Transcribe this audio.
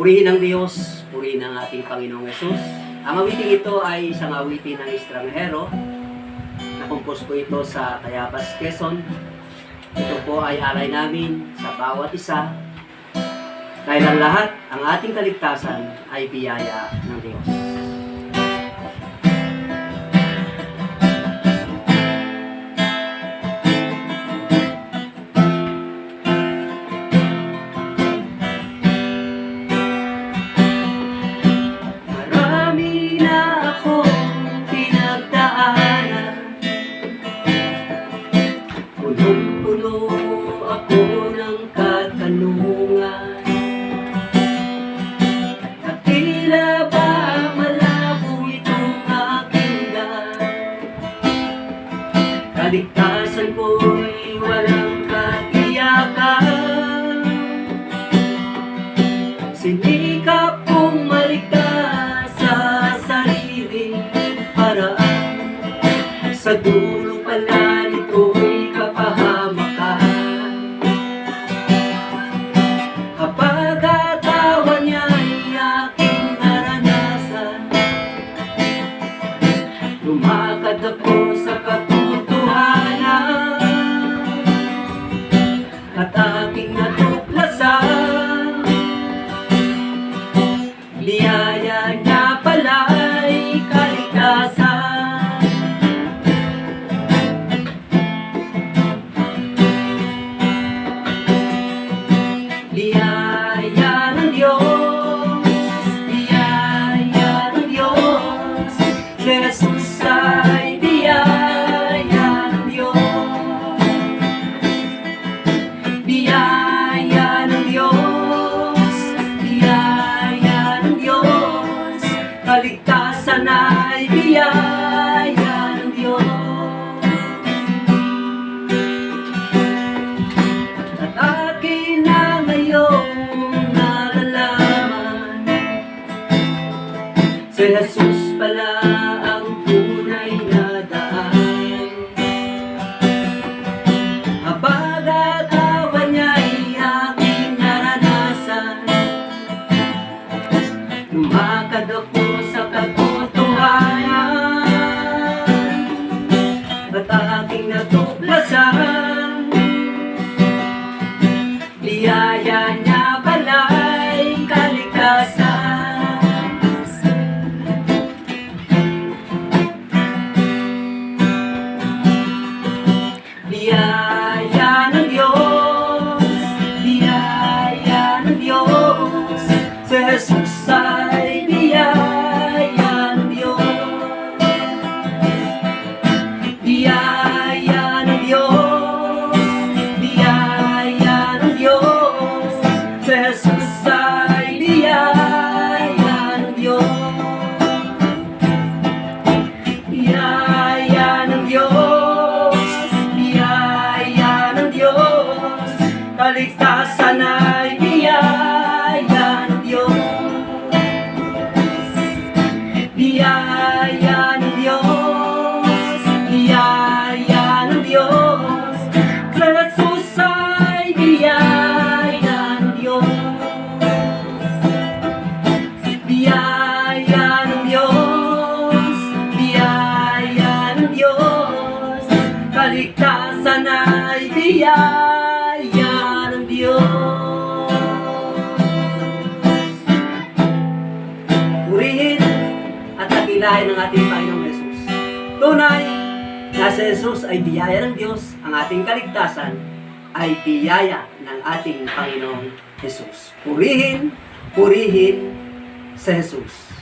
Purihin ang Diyos, purihin ang ating Panginoong Yesus. Ang awiting ito ay isang awitin ng estranghero. Nakumpos po ito sa Tayabas, Quezon. Ito po ay alay namin sa bawat isa. Dahil ang lahat, ang ating kaligtasan ay biyaya ng Diyos. Punong-puno ako ng katanungan At tila ba malabo itong aking daan Kaligtasan ko'y walang katiyakan. Sinikap kong maligtas sa sariling paraan. Sa dulo pala Lumakad ako sa katotohanan Jesus pala si kaligtasan ay biyaya ng Diyos. Purihin at dakilahin ng ating Panginoong Jesus. Tunay na si Jesus ay biyaya ng Diyos, ang ating kaligtasan ay biyaya ng ating Panginoong Jesus. Purihin, purihin si Jesus.